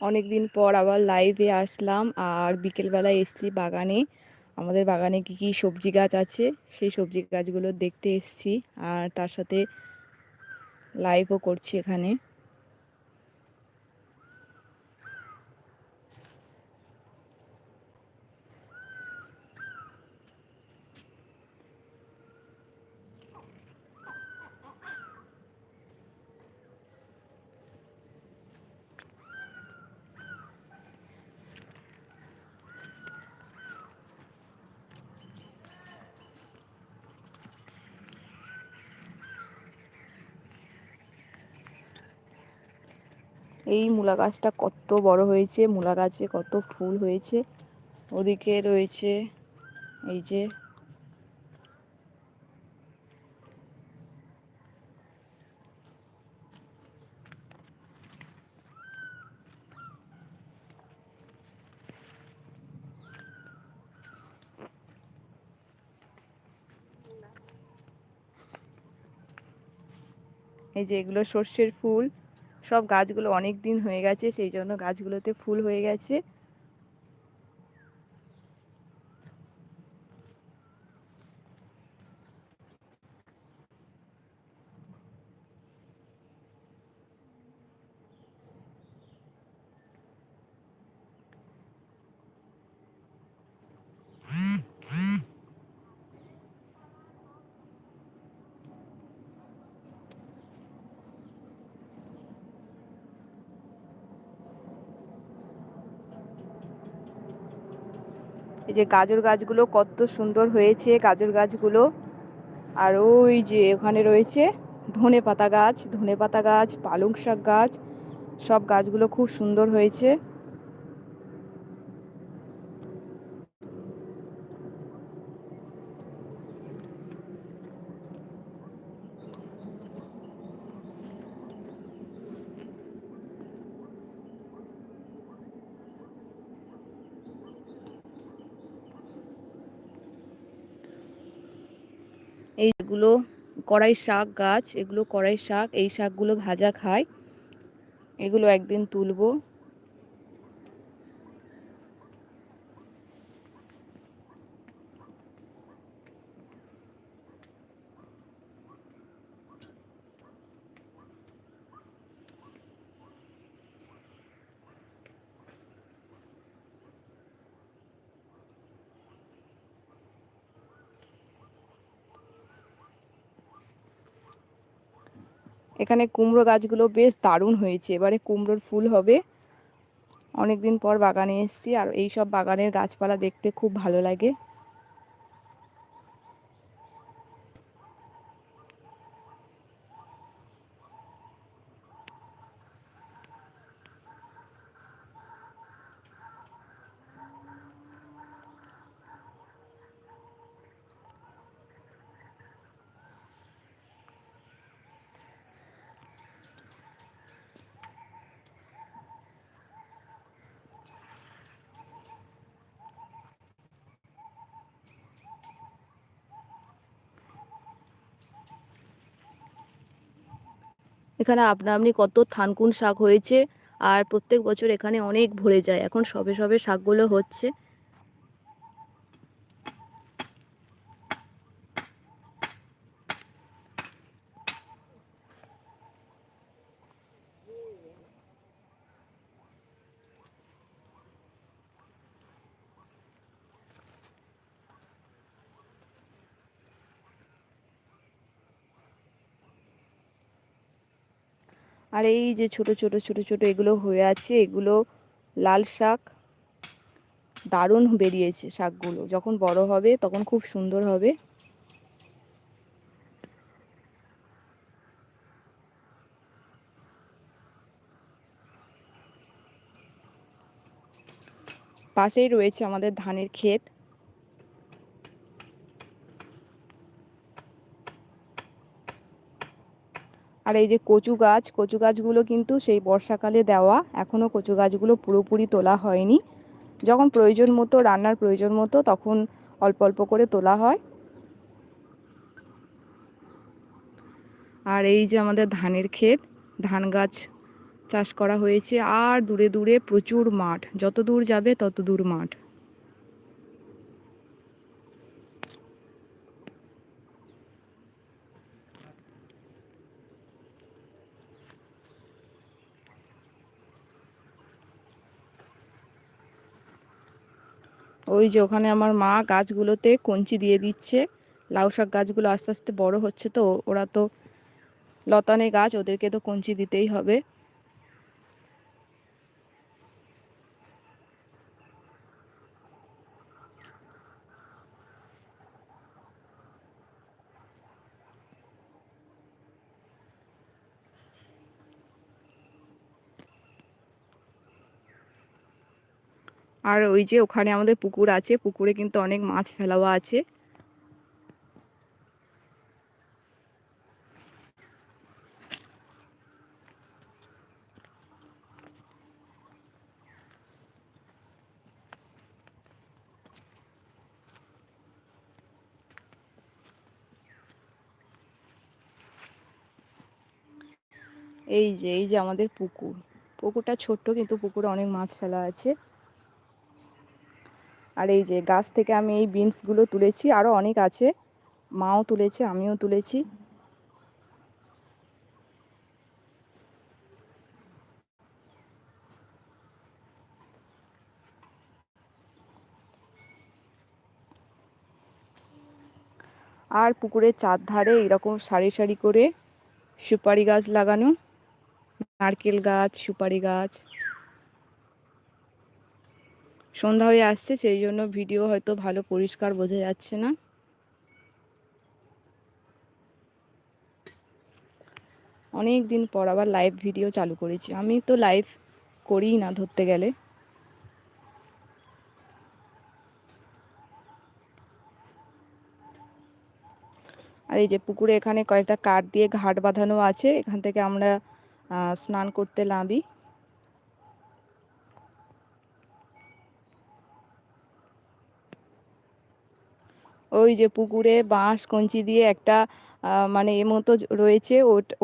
অনেক দিন পর আবার লাইভে আসলাম আর বিকেলবেলা এসছি বাগানে। আমাদের বাগানে কি কি সবজি গাছ আছে, সেই সবজি গাছগুলো দেখতে এসছি আর তার সাথে লাইভও করছি এখানে। এই মূলা গাছটা কত বড় হয়েছে, মূলা গাছে কত ফুল হয়েছে। ওদিকে রয়েছে এই যে এই যে এগুলো সর্ষের ফুল। সব গাছগুলো অনেক দিন হয়ে গেছে সেই জন্য গাছগুলোতে ফুল হয়ে গেছে। এই যে গাজর গাছগুলো কত সুন্দর হয়েছে, গাজর গাছগুলো। আর ওই যে ওখানে রয়েছে ধনে পাতা গাছ, ধনে পাতা গাছ, পালং শাক গাছ, সব গাছগুলো খুব সুন্দর হয়েছে। এইগুলো কড়াই শাক গাছ এগুলো কড়াই শাক এই শাকগুলো ভাজা খায় এগুলো একদিন তুলবো। এখানে কুমড়ো গাছগুলো বেশ দারুণ হয়েছে। এবারে কুমড়োর ফুল হবে। অনেকদিন পর বাগানে এসছি আর এই সব বাগানের গাছপালা দেখতে খুব ভালো লাগে। এখানে আপনা আপনি কত থানকুন শাক হয়েছে। আর প্রত্যেক বছর এখানে অনেক ভরে যায়। এখন সবে সবে শাকগুলো হচ্ছে। আর এই যে ছোট ছোট ছোট ছোট এগুলো হয়ে আছে, এগুলো লাল শাক। দারুণ বেরিয়েছে শাকগুলো। যখন বড় হবে তখন খুব সুন্দর হবে। পাশেই রয়েছে আমাদের ধানের ক্ষেত। আর এই যে কচু গাছ, কচু গাছগুলো কিন্তু সেই বর্ষাকালে দেওয়া। এখনও কচু গাছগুলো পুরোপুরি তোলা হয়নি। যখন প্রয়োজন মতো, রান্নার প্রয়োজন মতো, তখন অল্প অল্প করে তোলা হয়। আর এই যে আমাদের ধানের ক্ষেত, ধান গাছ চাষ করা হয়েছে। আর দূরে দূরে প্রচুর মাঠ। যত দূর যাবে, তত দূর মাঠ। ওই যে ওখানে আমার মা গাছগুলোতে কঞ্চি দিয়ে দিচ্ছে। লাউ শাক গাছগুলো আস্তে আস্তে বড় হচ্ছে তো, ওরা তো লতানে গাছ, ওদেরকে তো কঞ্চি দিতেই হবে। আর ওই যে ওখানে আমাদের পুকুর আছে, পুকুরে কিন্তু অনেক মাছ ফেলাওয়া আছে। এই যে এই যে আমাদের পুকুর। পুকুরটা ছোট্ট কিন্তু পুকুরে অনেক মাছ ফেলা আছে। আর এই যে গাছ থেকে আমি এই বিনসগুলো তুলেছি আরও অনেক আছে। মাও তুলেছে, আমিও তুলেছি। আর পুকুরের চারধারে এরকম সারি সারি করে সুপারি গাছ লাগানো, নারকেল গাছ, সুপারি গাছ। সন্ধ্যা হয়ে আসছে, সেই জন্য ভিডিও হয়তো ভালো পরিষ্কার বোঝা যাচ্ছে না। অনেক দিন পর আবার লাইভ ভিডিও চালু করেছি। আমি তো লাইভ করিই না ধরতে গেলে। আর এই যে পুকুরে এখানে কয়েকটা কাঠ দিয়ে ঘাট বাঁধানো আছে, এখান থেকে আমরা স্নান করতে নামি। ওই যে পুকুরে বাঁশ, কঞ্চি দিয়ে একটা মানে এ মতো রয়েছে।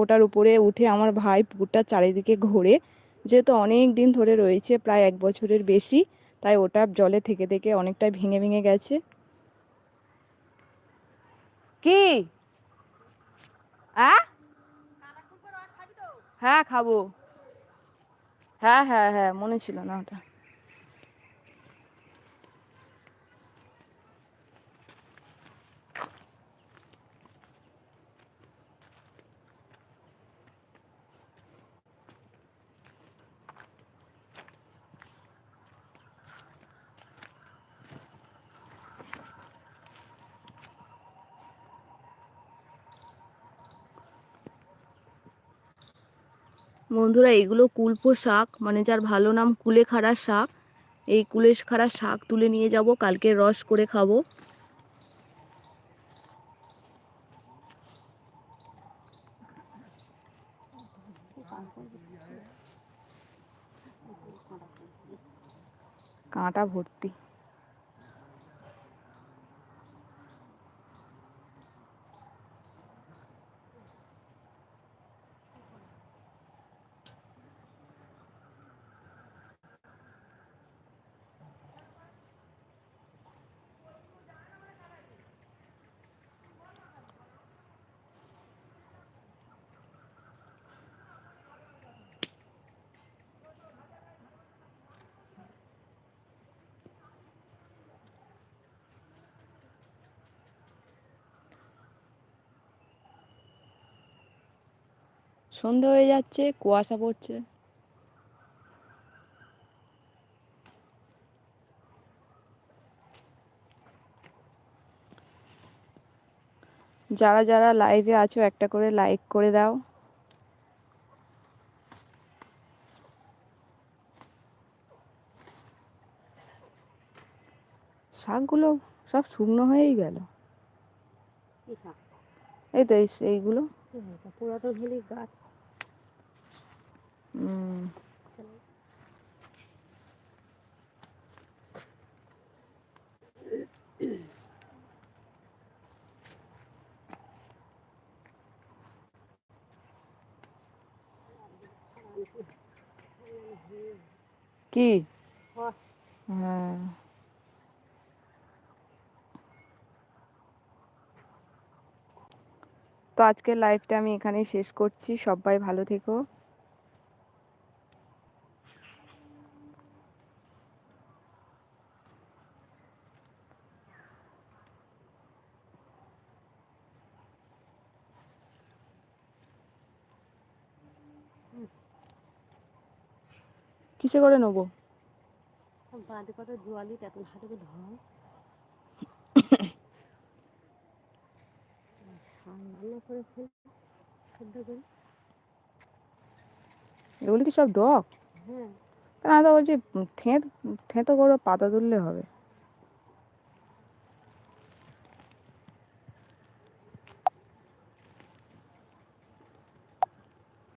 ওটার উপরে উঠে আমার ভাই পুকুরটা চারিদিকে ঘোরে। যেহেতু অনেক দিন ধরে রয়েছে, প্রায় এক বছরের বেশি, তাই ওটা জলে থেকে থেকে অনেকটাই ভেঙে ভেঙে গেছে। কি? হ্যাঁ খাব। হ্যাঁ হ্যাঁ হ্যাঁ মনে ছিল না ওটা। বন্ধুরা, এগুলো কুলপো শাক মানে যার ভালো নাম কুলেখাড়া শাক। এই কুলেখাড়া শাক তুলে নিয়ে যাব, কালকে রস করে খাব। কাঁটা ভর্তি। সন্ধে হয়ে যাচ্ছে কুয়াশা পড়ছে। যারা যারা লাইভে আছো একটা করে লাইক করে দাও। শাকগুলো সব শুকনো হয়েই গেল। এই তো এইগুলো। গাছ। কি? হ্যাঁ। তো আজকের লাইফটা আমি এখানেই শেষ করছি। সবাই ভালো থেকো। কিসে করে নেব? বাঁধে কত জোয়ালি এখন হাতে করে ধোয়া সামনে করে ফেল সেদ্ধ করে। এগুলো কি সব ডক হ্যাঁ। আমি তো বলছি থেঁত থেঁতো করে পাতা তুললে হবে।